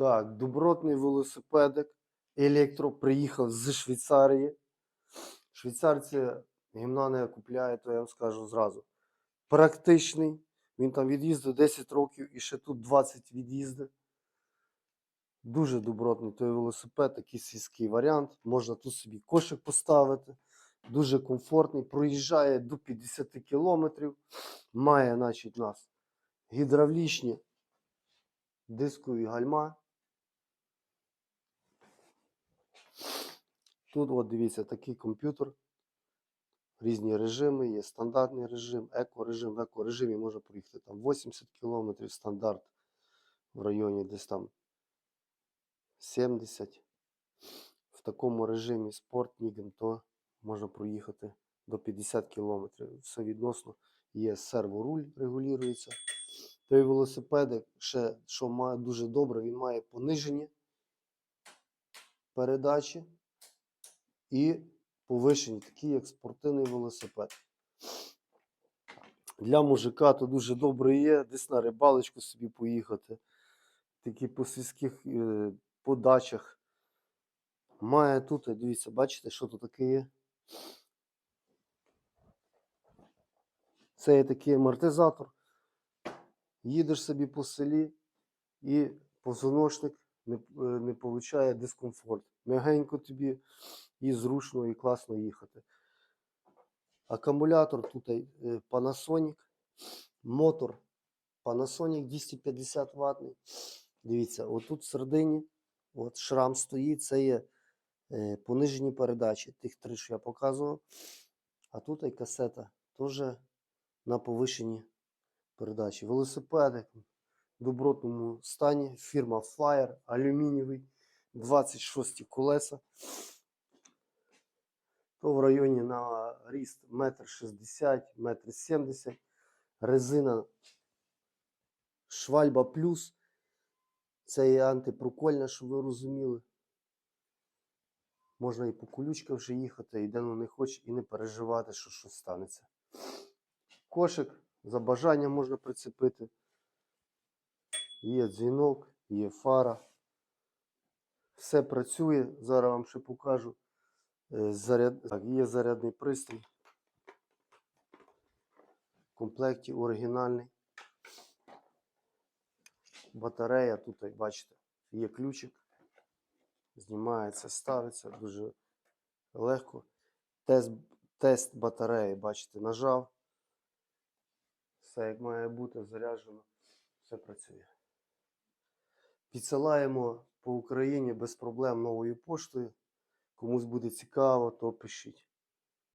Так, добротний велосипедик. Електро приїхав з Швейцарії. Швейцарці гімна не купляють, то я вам скажу зразу. Практичний. Він там від'їздив 10 років і ще тут 20 від'їздив. Дуже добротний той велосипед, такий сільський варіант. Можна тут собі кошик поставити. Дуже комфортний. Проїжджає до 50 кілометрів. Має, значить, у нас гідравлічні дискові гальма. Тут, от дивіться, такий комп'ютер. Різні режими, є стандартний режим, еко-режим. В еко-режимі можна проїхати там 80 км стандарт в районі десь там 70. В такому режимі спорт Ніген, то можна проїхати до 50 км. Все відносно є серворуль, регулюється. Той велосипедик, ще, що має дуже добре, він має понижені передачі і повишені, такі як спортивний велосипед. Для мужика то дуже добре є, десь на рибалочку собі поїхати. Такі по сільських е, подачах. Має тут, дивіться, бачите, що тут таке є? Це є такий амортизатор. Їдеш собі по селі і позвоночник не, е, не получає дискомфорт. Мягенько тобі і зручно, і класно їхати. Акумулятор тут е, Panasonic, мотор Panasonic 250 ватний. Дивіться, отут всередині от шрам стоїть, це є е, понижені передачі, тих три, що я показував. А тут і касета теж на повишенні передачі. Велосипеди в добротному стані. Фірма Flyer, алюмінієвий, 26 колеса. То в районі на ріст 1,60 м, 1,70 м. Резина Швальба Плюс. Це є антипрокольна, щоб ви розуміли. Можна і по колючках вже їхати, і де ну не хоче, і не переживати, що щось станеться. Кошик за бажанням можна прицепити. Є дзвінок, є фара. Все працює. Зараз вам ще покажу. Е, Заряд... Так, є зарядний пристрій. В комплекті оригінальний. Батарея тут, як бачите, є ключик. Знімається, ставиться дуже легко. Тест, тест батареї, бачите, нажав. Все як має бути заряджено, все працює. Підсилаємо по Україні без проблем новою поштою. Комусь буде цікаво, то пишіть.